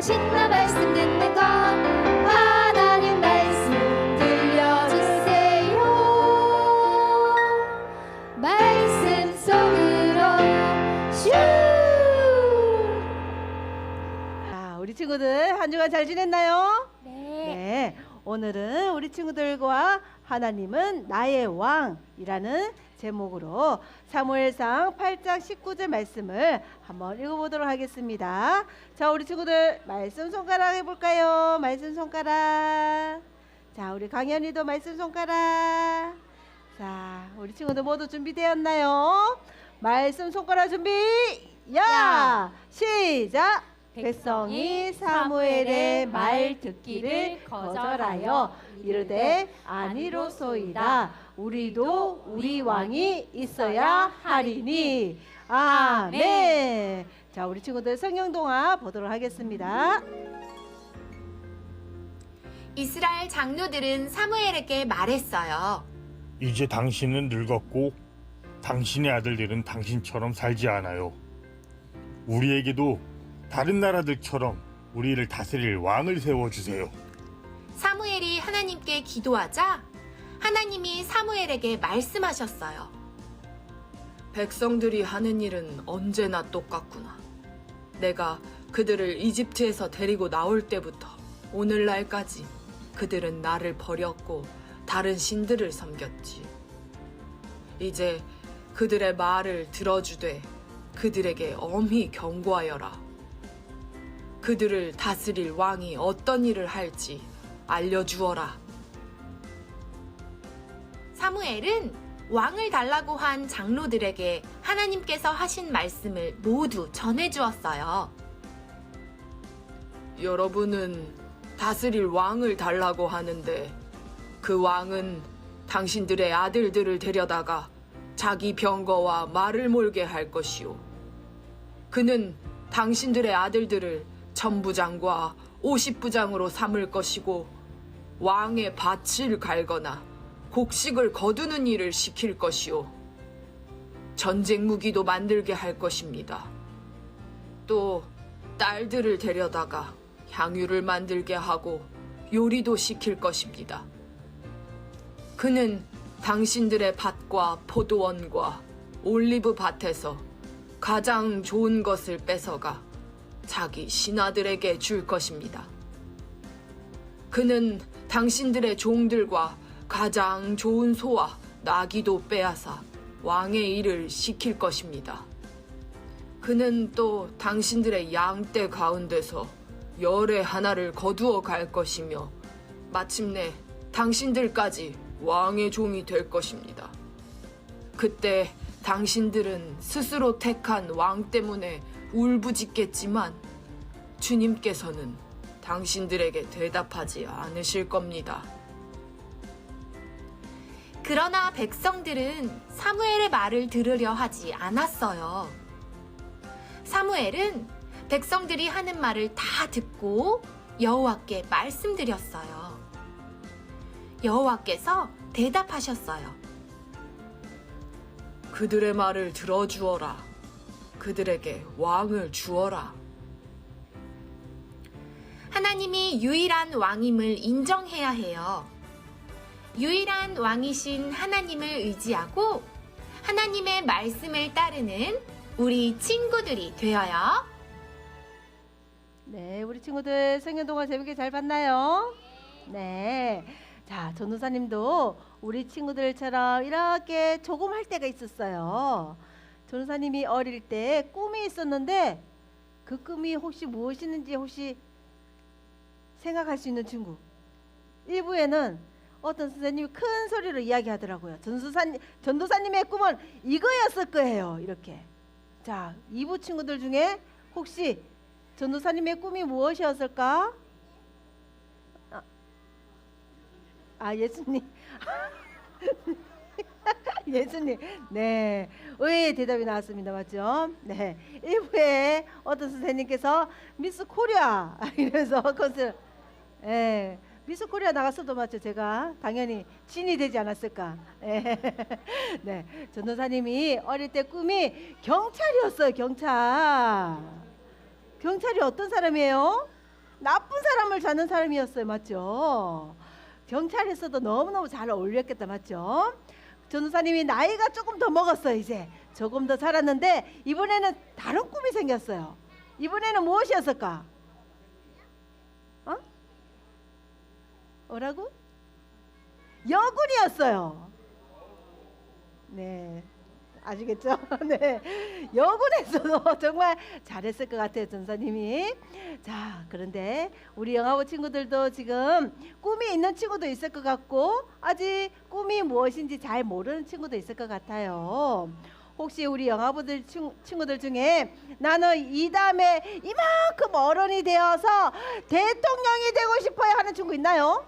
신나 말씀 듣는 것 하나님 말씀 들려주세요 말씀 속으로 슈 자, 우리 친구들 한 주간 잘 지냈나요? 네. 네. 오늘은 우리 친구들과 하나님은 나의 왕이라는 제목으로 사무엘상 8장 19절 말씀을 한번 읽어보도록 하겠습니다. 자, 우리 친구들 말씀 손가락 해볼까요? 말씀 손가락. 자, 우리 강현이도 말씀 손가락. 자, 우리 친구들 모두 준비되었나요? 말씀 손가락 준비. 야, 야. 시작. 백성이 사무엘의 말 듣기를 거절하여 이르되 아니로소이다 우리도 우리 왕이 있어야 하리니 아멘 자 우리 친구들 성경 동화 보도록 하겠습니다 이스라엘 장로들은 사무엘에게 말했어요. 이제 당신은 늙었고 당신의 아들들은 당신처럼 살지 않아요. 우리에게도 다른 나라들처럼 우리를 다스릴 왕을 세워 주세요. 사무엘이 하나님께 기도하자 하나님이 사무엘에게 말씀하셨어요. 백성들이 하는 일은 언제나 똑같구나. 내가 그들을 이집트에서 데리고 나올 때부터 오늘날까지 그들은 나를 버렸고 다른 신들을 섬겼지. 이제 그들의 말을 들어주되 그들에게 엄히 경고하여라. 그들을 다스릴 왕이 어떤 일을 할지 알려주어라. 사무엘은 왕을 달라고 한 장로들에게 하나님께서 하신 말씀을 모두 전해주었어요. 여러분은 다스릴 왕을 달라고 하는데 그 왕은 당신들의 아들들을 데려다가 자기 병거와 말을 몰게 할 것이요. 그는 당신들의 아들들을 천부장과 오십부장으로 삼을 것이고 왕의 밭을 갈거나 곡식을 거두는 일을 시킬 것이요. 전쟁 무기도 만들게 할 것입니다. 또 딸들을 데려다가 향유를 만들게 하고 요리도 시킬 것입니다. 그는 당신들의 밭과 포도원과 올리브 밭에서 가장 좋은 것을 뺏어가 자기 신하들에게 줄 것입니다. 그는 당신들의 종들과 가장 좋은 소와 나귀도 빼앗아 왕의 일을 시킬 것입니다. 그는 또 당신들의 양떼 가운데서 열의 하나를 거두어 갈 것이며 마침내 당신들까지 왕의 종이 될 것입니다. 그때 당신들은 스스로 택한 왕 때문에 울부짖겠지만 주님께서는 당신들에게 대답하지 않으실 겁니다. 그러나 백성들은 사무엘의 말을 들으려 하지 않았어요. 사무엘은 백성들이 하는 말을 다 듣고 여호와께 말씀드렸어요. 여호와께서 대답하셨어요. 그들의 말을 들어주어라. 그들에게 왕을 주어라. 하나님이 유일한 왕임을 인정해야 해요. 유일한 왕이신 하나님을 의지하고 하나님의 말씀을 따르는 우리 친구들이 되어요. 네 우리 친구들 성경 동화 재밌게 잘 봤나요? 네. 자, 전도사님도 우리 친구들처럼 이렇게 조금 할 때가 있었어요. 전도사님이 어릴 때 꿈이 있었는데 그 꿈이 혹시 무엇이는지 혹시 생각할 수 있는 친구. 1부에는 어떤 선생님이 큰 소리로 이야기하더라고요. 전도사님, 전도사님의 꿈은 이거였을 거예요. 이렇게. 자, 2부 친구들 중에 혹시 전도사님의 꿈이 무엇이었을까? 아, 아 예수님. 예수님. 네. 의외의 대답이 나왔습니다. 맞죠? 네. 1부에 어떤 선생님께서 미스 코리아 이래서 그것을 예. 미스 코리아 나갔어도 맞죠? 제가 당연히 신이 되지 않았을까? 예. 네. 전도사님이 어릴 때 꿈이 경찰이었어요. 경찰. 경찰이 어떤 사람이에요? 나쁜 사람을 찾는 사람이었어요. 맞죠? 경찰에서도 너무너무 잘 어울렸겠다. 맞죠? 전도사님이 나이가 조금 더 먹었어요. 이제 조금 더 자랐는데 이번에는 다른 꿈이 생겼어요. 이번에는 무엇이었을까? 어? 뭐라고? 여군이었어요. 네. 아시겠죠? 네. 여군에서도 정말 잘했을 것 같아요, 전사님이. 자, 그런데 우리 영화부 친구들도 지금 꿈이 있는 친구도 있을 것 같고 아직 꿈이 무엇인지 잘 모르는 친구도 있을 것 같아요. 혹시 우리 영화부들 친- 친구들 중에 나는 이 다음에 이만큼 어른이 되어서 대통령이 되고 싶어요 하는 친구 있나요?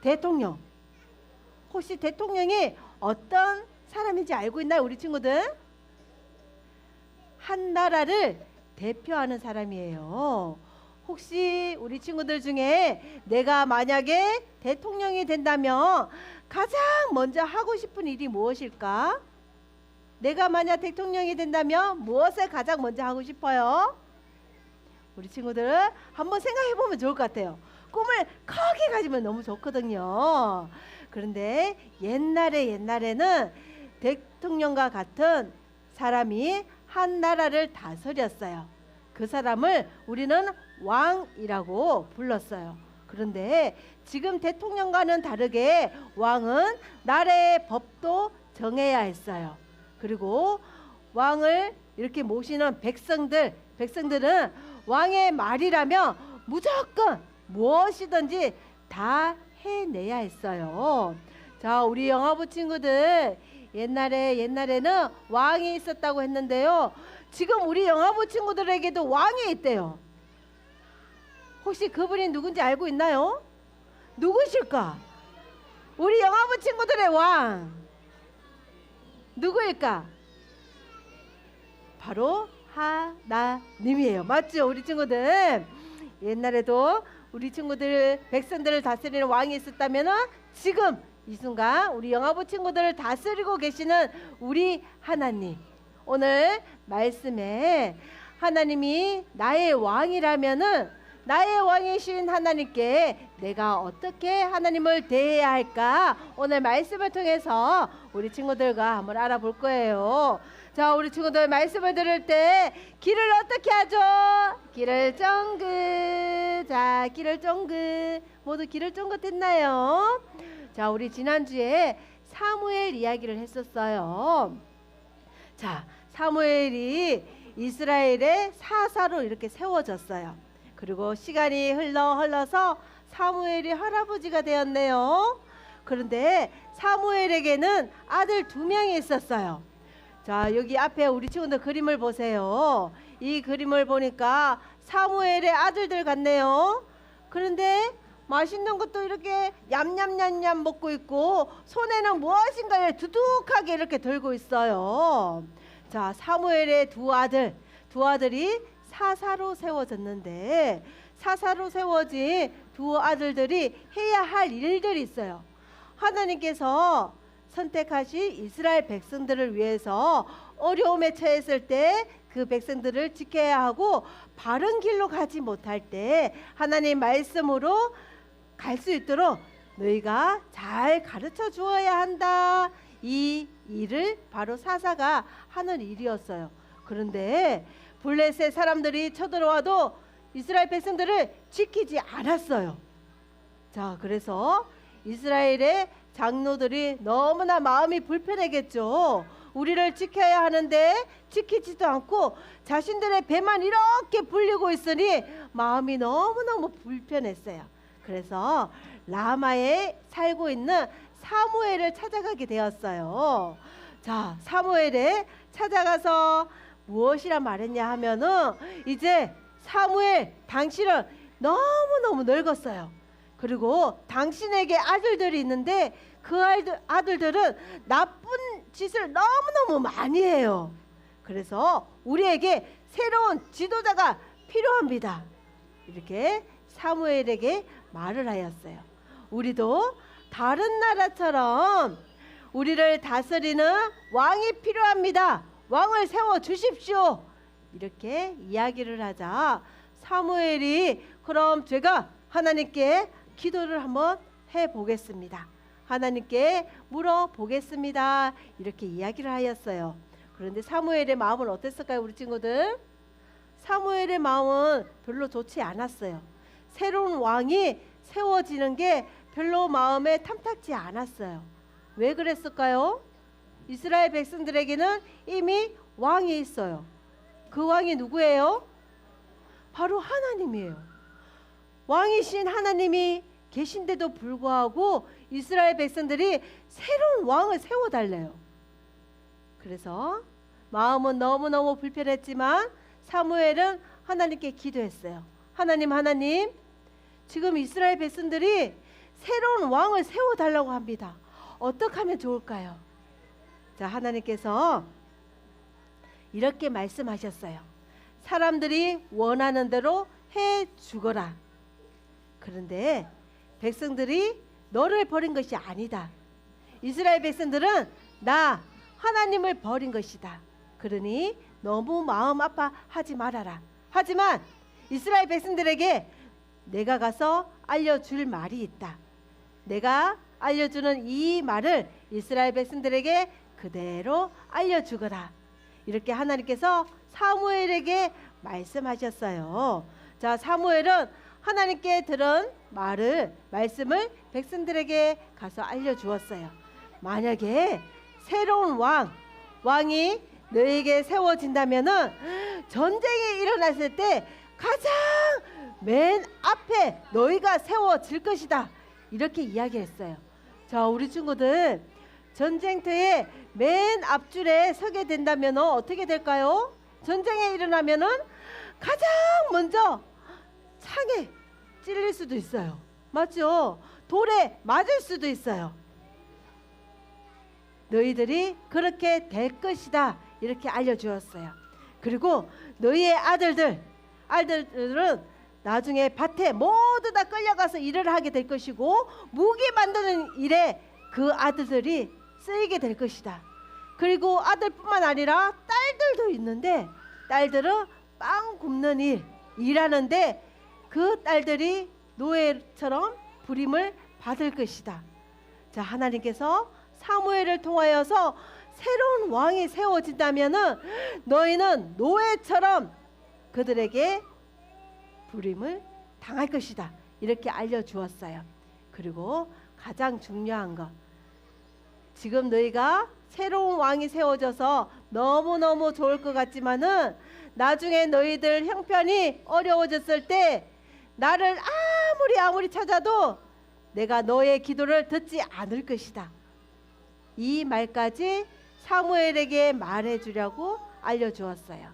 대통령. 혹시 대통령이 어떤 사람인지 알고 있나요, 우리 친구들? 한 나라를 대표하는 사람이에요. 혹시 우리 친구들 중에 내가 만약에 대통령이 된다면 가장 먼저 하고 싶은 일이 무엇일까? 내가 만약 대통령이 된다면 무엇을 가장 먼저 하고 싶어요? 우리 친구들 한번 생각해 보면 좋을 것 같아요. 꿈을 크게 가지면 너무 좋거든요. 그런데 옛날에 옛날에는 대통령과 같은 사람이 한 나라를 다스렸어요. 그 사람을 우리는 왕이라고 불렀어요. 그런데 지금 대통령과는 다르게 왕은 나라의 법도 정해야 했어요. 그리고 왕을 이렇게 모시는 백성들, 백성들은 왕의 말이라면 무조건 무엇이든지 다 해내야 했어요. 자, 우리 영화부 친구들 옛날에 옛날에는 왕이 있었다고 했는데요. 지금 우리 영화부 친구들에게도 왕이 있대요. 혹시 그분이 누군지 알고 있나요? 누구실까? 우리 영화부 친구들의 왕 누구일까? 바로 하나님이에요. 맞죠, 우리 친구들? 옛날에도 우리 친구들 백성들을 다스리는 왕이 있었다면은 지금 이 순간 우리 영화부 친구들을 다스리고 계시는 우리 하나님 오늘 말씀에 하나님이 나의 왕이라면은 나의 왕이신 하나님께 내가 어떻게 하나님을 대해야 할까 오늘 말씀을 통해서 우리 친구들과 한번 알아볼 거예요. 자, 우리 친구들 말씀을 들을 때 길을 어떻게 하죠? 길을 쫑긋. 자, 길을 쫑긋. 모두 길을 쫑긋 했나요? 자, 우리 지난주에 사무엘 이야기를 했었어요. 자, 사무엘이 이스라엘의 사사로 이렇게 세워졌어요. 그리고 시간이 흘러 흘러서 사무엘이 할아버지가 되었네요. 그런데 사무엘에게는 아들 두 명이 있었어요. 자, 여기 앞에 우리 친구들 그림을 보세요. 이 그림을 보니까 사무엘의 아들들 같네요. 그런데 맛있는 것도 이렇게 얌얌얌얌 먹고 있고 손에는 무엇인가를 두둑하게 이렇게 들고 있어요. 자, 사무엘의 두 아들, 두 아들이 사사로 세워졌는데 사사로 세워진 두 아들들이 해야 할 일들이 있어요. 하나님께서 선택하신 이스라엘 백성들을 위해서 어려움에 처했을 때 그 백성들을 지켜야 하고 바른 길로 가지 못할 때 하나님 말씀으로 갈 수 있도록 너희가 잘 가르쳐 주어야 한다. 이 일을 바로 사사가 하는 일이었어요. 그런데 블레셋 사람들이 쳐들어와도 이스라엘 백성들을 지키지 않았어요. 자, 그래서 이스라엘의 장로들이 너무나 마음이 불편했겠죠. 우리를 지켜야 하는데 지키지도 않고 자신들의 배만 이렇게 불리고 있으니 마음이 너무너무 불편했어요. 그래서 라마에 살고 있는 사무엘을 찾아가게 되었어요. 자, 사무엘에 찾아가서 무엇이라 말했냐 하면은 이제 사무엘 당신은 너무너무 늙었어요. 그리고 당신에게 아들들이 있는데 그 아이들, 아들들은 나쁜 짓을 너무너무 많이 해요. 그래서 우리에게 새로운 지도자가 필요합니다. 이렇게 사무엘에게 말을 하였어요. 우리도 다른 나라처럼 우리를 다스리는 왕이 필요합니다. 왕을 세워 주십시오. 이렇게 이야기를 하자 사무엘이 그럼 제가 하나님께 기도를 한번 해 보겠습니다. 하나님께 물어 보겠습니다. 이렇게 이야기를 하였어요. 그런데 사무엘의 마음은 어땠을까요, 우리 친구들? 사무엘의 마음은 별로 좋지 않았어요. 새로운 왕이 세워지는 게 별로 마음에 탐탁지 않았어요. 왜 그랬을까요? 이스라엘 백성들에게는 이미 왕이 있어요. 그 왕이 누구예요? 바로 하나님이에요. 왕이신 하나님이 계신데도 불구하고 이스라엘 백성들이 새로운 왕을 세워달래요. 그래서 마음은 너무너무 불편했지만 사무엘은 하나님께 기도했어요. 하나님, 하나님, 지금 이스라엘 백성들이 새로운 왕을 세워달라고 합니다. 어떻게 하면 좋을까요? 자, 하나님께서 이렇게 말씀하셨어요. 사람들이 원하는 대로 해 주거라. 그런데 백성들이 너를 버린 것이 아니다. 이스라엘 백성들은 나 하나님을 버린 것이다. 그러니 너무 마음 아파하지 말아라. 하지만 이스라엘 백성들에게 내가 가서 알려줄 말이 있다. 내가 알려주는 이 말을 이스라엘 백성들에게 그대로 알려주거라. 이렇게 하나님께서 사무엘에게 말씀하셨어요. 자, 사무엘은 하나님께 들은 말을 말씀을 백성들에게 가서 알려 주었어요. 만약에 새로운 왕 왕이 너에게 세워진다면은 전쟁이 일어났을 때 가장 맨 앞에 너희가 세워질 것이다. 이렇게 이야기했어요. 자, 우리 친구들 전쟁터에 맨 앞줄에 서게 된다면 어떻게 될까요? 전쟁이 일어나면은 가장 먼저 창에 찔릴 수도 있어요. 맞죠? 돌에 맞을 수도 있어요. 너희들이 그렇게 될 것이다. 이렇게 알려주었어요. 그리고 너희의 아들들, 아들들은 나중에 밭에 모두 다 끌려가서 일을 하게 될 것이고 무기 만드는 일에 그 아들들이 쓰이게 될 것이다. 그리고 아들뿐만 아니라 딸들도 있는데 딸들은 빵 굽는 일 일하는데 그 딸들이 노예처럼 부림을 받을 것이다. 자 하나님께서 사무엘을 통하여서 새로운 왕이 세워진다면은 너희는 노예처럼 그들에게 부림을 당할 것이다. 이렇게 알려 주었어요. 그리고 가장 중요한 것 지금 너희가 새로운 왕이 세워져서 너무너무 좋을 것 같지만은 나중에 너희들 형편이 어려워졌을 때 나를 아무리 아무리 찾아도 내가 너의 기도를 듣지 않을 것이다. 이 말까지 사무엘에게 말해 주려고 알려 주었어요.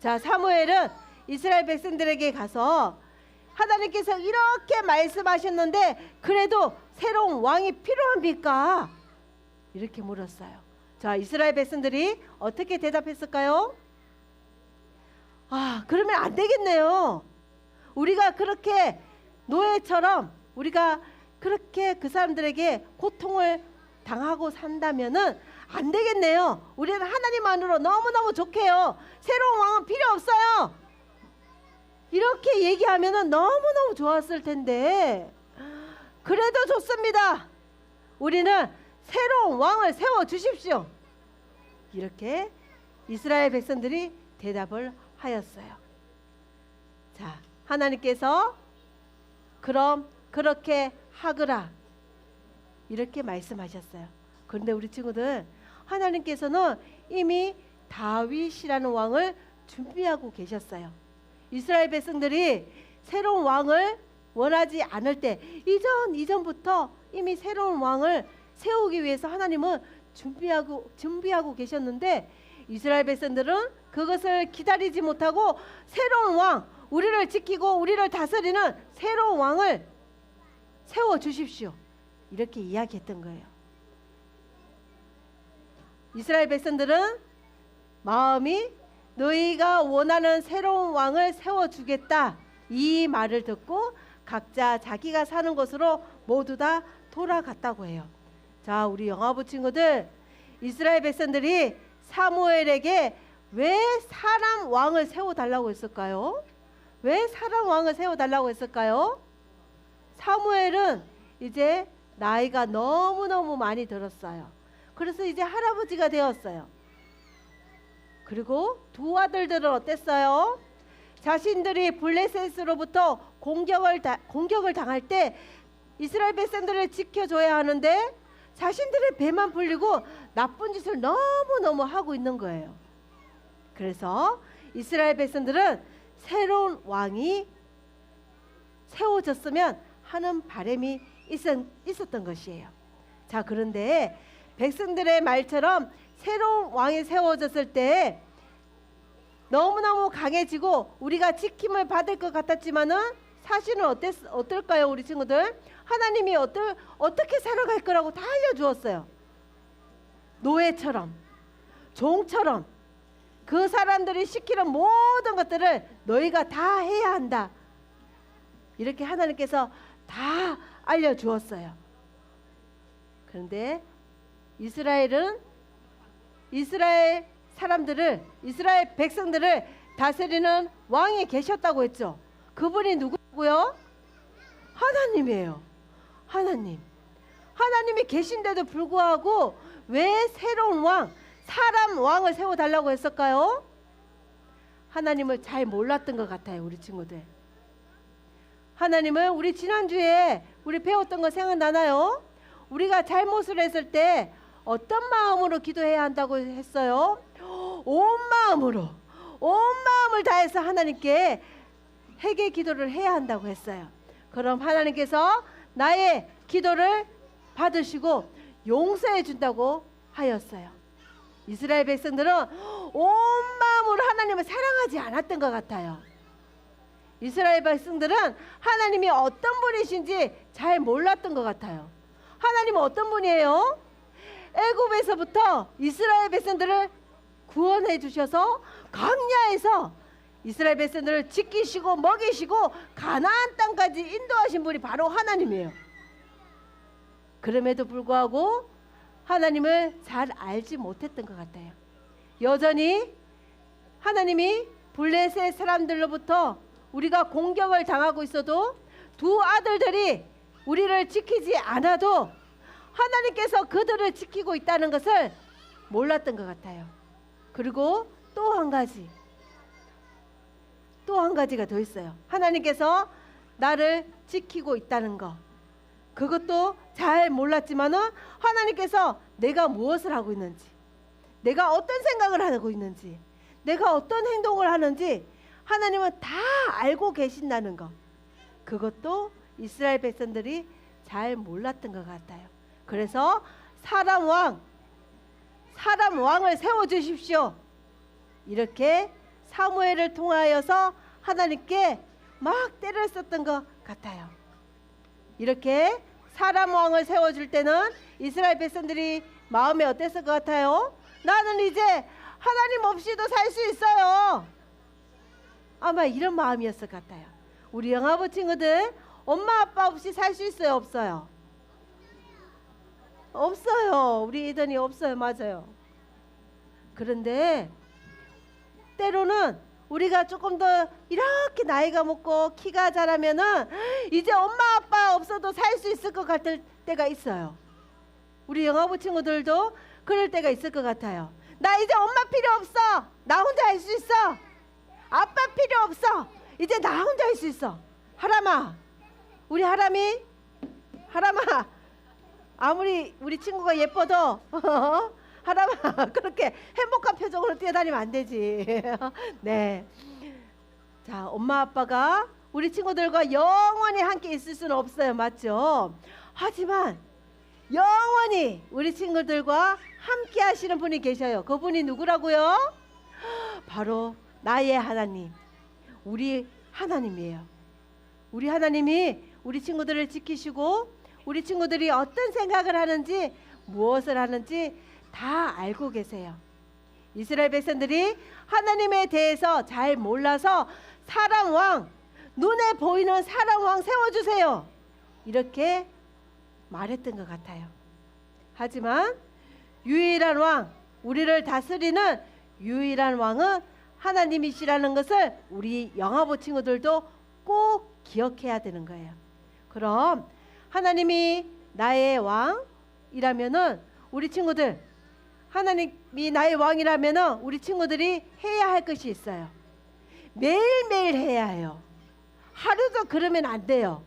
자, 사무엘은 이스라엘 백성들에게 가서 하나님께서 이렇게 말씀하셨는데 그래도 새로운 왕이 필요합니까? 이렇게 물었어요. 자, 이스라엘 백성들이 어떻게 대답했을까요? 아, 그러면 안 되겠네요. 우리가 그렇게 노예처럼 우리가 그렇게 그 사람들에게 고통을 당하고 산다면은 안 되겠네요. 우리는 하나님만으로 너무너무 좋게요. 새로운 왕은 필요 없어요. 이렇게 얘기하면은 너무너무 좋았을 텐데. 그래도 좋습니다. 우리는 새로운 왕을 세워 주십시오. 이렇게 이스라엘 백성들이 대답을 하였어요. 자, 하나님께서 그럼 그렇게 하거라. 이렇게 말씀하셨어요. 그런데 우리 친구들 하나님께서는 이미 다윗이라는 왕을 준비하고 계셨어요. 이스라엘 백성들이 새로운 왕을 원하지 않을 때 이전 이전부터 이미 새로운 왕을 세우기 위해서 하나님은 준비하고 준비하고 계셨는데 이스라엘 백성들은 그것을 기다리지 못하고 새로운 왕 우리를 지키고 우리를 다스리는 새로운 왕을 세워 주십시오. 이렇게 이야기했던 거예요. 이스라엘 백성들은 마음이 너희가 원하는 새로운 왕을 세워 주겠다. 이 말을 듣고 각자 자기가 사는 곳으로 모두 다 돌아갔다고 해요. 자, 우리 영화부 친구들 이스라엘 백성들이 사무엘에게 왜 사람 왕을 세워 달라고 했을까요? 왜 사람 왕을 세워달라고 했을까요? 사무엘은 이제 나이가 너무너무 많이 들었어요. 그래서 이제 할아버지가 되었어요. 그리고 두 아들들은 어땠어요? 자신들이 블레셋으로부터 공격을 다, 공격을 당할 때 이스라엘 백성들을 지켜줘야 하는데 자신들의 배만 불리고 나쁜 짓을 너무너무 하고 있는 거예요. 그래서 이스라엘 백성들은 새로운 왕이 세워졌으면 하는 바람이 있었, 있었 던 것이에요. 자, 그런데 백성들의 말처럼 새로운 왕이 세워졌을 때 너무너무 강해지고 우리가 지킴을 받을 것 같았지만은 사실은 어땠, 어떨까요, 우리 친구들? 하나님이 어떨, 어떻게 살아갈 거라고 다 알려주었어요. 노예처럼, 종처럼 그 사람들이 시키는 모든 것들을 너희가 다 해야 한다. 이렇게 하나님께서 다 알려주었어요. 그런데 이스라엘은 이스라엘 사람들을 이스라엘 백성들을 다스리는 왕이 계셨다고 했죠. 그분이 누구고요? 하나님이에요. 하나님. 하나님이 계신데도 불구하고 왜 새로운 왕, 사람 왕을 세워 달라고 했을까요? 하나님을 잘 몰랐던 것 같아요, 우리 친구들. 하나님을 우리 지난주에 우리 배웠던 거 생각나나요? 우리가 잘못을 했을 때 어떤 마음으로 기도해야 한다고 했어요? 온 마음으로 온 마음을 다해서 하나님께 회개 기도를 해야 한다고 했어요. 그럼 하나님께서 나의 기도를 받으시고 용서해 준다고 하였어요. 이스라엘 백성들은 온 마음으로 하나님을 사랑하지 않았던 것 같아요. 이스라엘 백성들은 하나님이 어떤 분이신지 잘 몰랐던 것 같아요. 하나님은 어떤 분이에요? 애굽에서부터 이스라엘 백성들을 구원해 주셔서 광야에서 이스라엘 백성들을 지키시고 먹이시고 가나안 땅까지 인도하신 분이 바로 하나님이에요. 그럼에도 불구하고 하나님을 잘 알지 못했던 것 같아요. 여전히 하나님이 블레셋 사람들로부터 우리가 공격을 당하고 있어도 두 아들들이 우리를 지키지 않아도 하나님께서 그들을 지키고 있다는 것을 몰랐던 것 같아요. 그리고 또 한 가지, 또 한 가지가 더 있어요. 하나님께서 나를 지키고 있다는 거. 그것도 잘 몰랐지만은 하나님께서 내가 무엇을 하고 있는지, 내가 어떤 생각을 하고 있는지, 내가 어떤 행동을 하는지 하나님은 다 알고 계신다는 거. 그것도 이스라엘 백성들이 잘 몰랐던 것 같아요. 그래서 사람 왕, 사람 왕을 세워 주십시오. 이렇게 사무엘을 통하여서 하나님께 막 때를 썼던 것 같아요. 이렇게 사람 왕을 세워줄 때는 이스라엘 백성들이 마음이 어땠을 것 같아요? 나는 이제 하나님 없이도 살 수 있어요. 아마 이런 마음이었을 것 같아요. 우리 영아부 친구들 엄마 아빠 없이 살 수 있어요, 없어요? 없어요. 우리 이든이 없어요, 맞아요. 그런데 때로는 우리가 조금 더 이렇게 나이가 먹고 키가 자라면은 이제 엄마 아빠 없어도 살 수 있을 것 같을 때가 있어요. 우리 영아부 친구들도 그럴 때가 있을 것 같아요. 나 이제 엄마 필요 없어. 나 혼자 할 수 있어. 아빠 필요 없어. 이제 나 혼자 할 수 있어. 하람아, 우리 하람이 하람아, 아무리 우리 친구가 예뻐도 하람아 그렇게 행복한 표정으로 뛰어다니면 안 되지. 네. 자, 엄마 아빠가 우리 친구들과 영원히 함께 있을 수는 없어요. 맞죠? 하지만 영원히 우리 친구들과 함께 하시는 분이 계셔요. 그분이 누구라고요? 바로 나의 하나님. 우리 하나님이에요. 우리 하나님이 우리 친구들을 지키시고 우리 친구들이 어떤 생각을 하는지 무엇을 하는지 다 알고 계세요. 이스라엘 백성들이 하나님에 대해서 잘 몰라서 사람 왕 눈에 보이는 사람 왕 세워주세요. 이렇게 말했던 것 같아요. 하지만 유일한 왕 우리를 다스리는 유일한 왕은 하나님이시라는 것을 우리 영화보 친구들도 꼭 기억해야 되는 거예요. 그럼 하나님이 나의 왕이라면은 우리 친구들 하나님이 나의 왕이라면은 우리 친구들이 해야 할 것이 있어요. 매일매일 해야 해요. 하루도 그러면 안 돼요.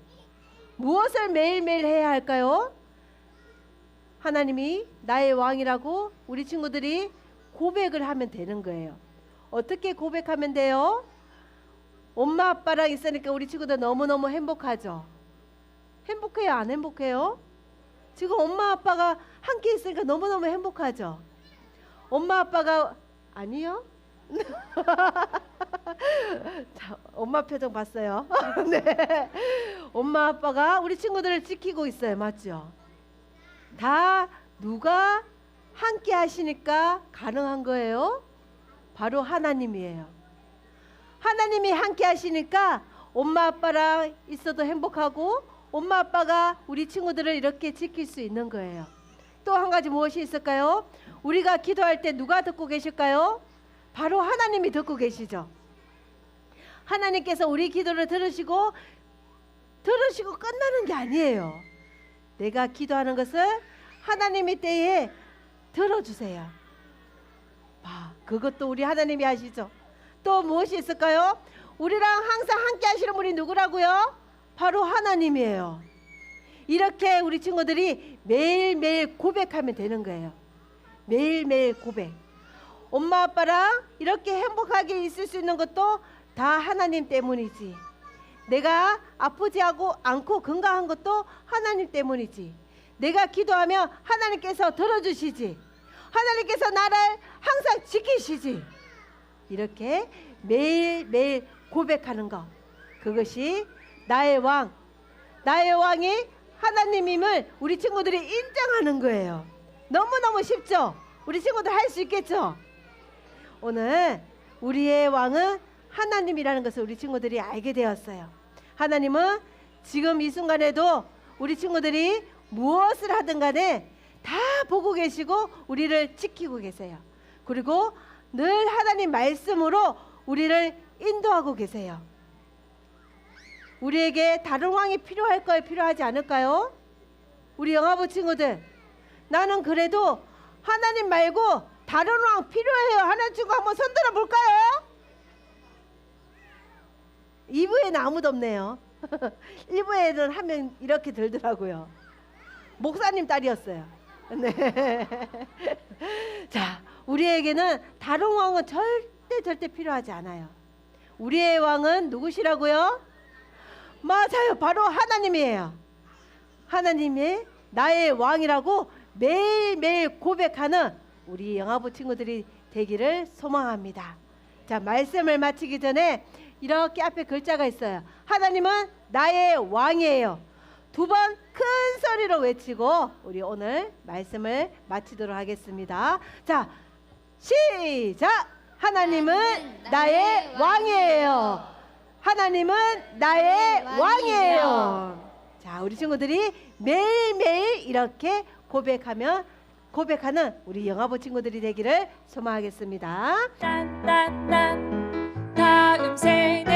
무엇을 매일매일 해야 할까요? 하나님이 나의 왕이라고 우리 친구들이 고백을 하면 되는 거예요. 어떻게 고백하면 돼요? 엄마 아빠랑 있으니까 우리 친구들 너무너무 행복하죠. 행복해요, 안 행복해요? 지금 엄마 아빠가 함께 있으니까 너무너무 행복하죠. 엄마 아빠가 아니요? 자, 엄마 표정 봤어요. 네. 엄마 아빠가 우리 친구들을 지키고 있어요. 맞죠? 다 누가 함께 하시니까 가능한 거예요? 바로 하나님이에요. 하나님이 함께 하시니까 엄마 아빠랑 있어도 행복하고 엄마 아빠가 우리 친구들을 이렇게 지킬 수 있는 거예요. 또 한 가지 무엇이 있을까요? 우리가 기도할 때 누가 듣고 계실까요? 바로 하나님이 듣고 계시죠. 하나님께서 우리 기도를 들으시고 들으시고 끝나는 게 아니에요. 내가 기도하는 것을 하나님이 때에 들어주세요. 봐, 그것도 우리 하나님이 하시죠. 또 무엇이 있을까요? 우리랑 항상 함께 하시는 분이 누구라고요? 바로 하나님이에요. 이렇게 우리 친구들이 매일매일 고백하면 되는 거예요. 매일매일 고백. 엄마 아빠랑 이렇게 행복하게 있을 수 있는 것도 다 하나님 때문이지. 내가 아프지 하고 않고 건강한 것도 하나님 때문이지. 내가 기도하면 하나님께서 들어주시지. 하나님께서 나를 항상 지키시지. 이렇게 매일매일 고백하는 것. 그것이 나의 왕. 나의 왕이 하나님임을 우리 친구들이 인정하는 거예요. 너무너무 쉽죠? 우리 친구들 할 수 있겠죠? 오늘 우리의 왕은 하나님이라는 것을 우리 친구들이 알게 되었어요. 하나님은 지금 이 순간에도 우리 친구들이 무엇을 하든 간에 다 보고 계시고 우리를 지키고 계세요. 그리고 늘 하나님 말씀으로 우리를 인도하고 계세요. 우리에게 다른 왕이 필요할까요? 필요하지 않을까요? 우리 영화부 친구들, 나는 그래도 하나님 말고 다른 왕 필요해요. 하나 친구 한번 손들어 볼까요? 2부에는 아무도 없네요. 1부에는 한 명 이렇게 들더라고요. 목사님 딸이었어요. 네. 자, 우리에게는 다른 왕은 절대 절대 필요하지 않아요. 우리의 왕은 누구시라고요? 맞아요. 바로 하나님이에요. 하나님이 나의 왕이라고 매일매일 고백하는 우리 영화부 친구들이 되기를 소망합니다. 자, 말씀을 마치기 전에 이렇게 앞에 글자가 있어요. 하나님은 나의 왕이에요. 두 번 큰 소리로 외치고 우리 오늘 말씀을 마치도록 하겠습니다. 자, 시작! 하나님은 나의 왕이에요. 하나님은 나의 왕이에요. 자, 우리 친구들이 매일매일 이렇게 고백하면 고백하는 우리 영화부 친구들이 되기를 소망하겠습니다. 딴딴딴 다음 생에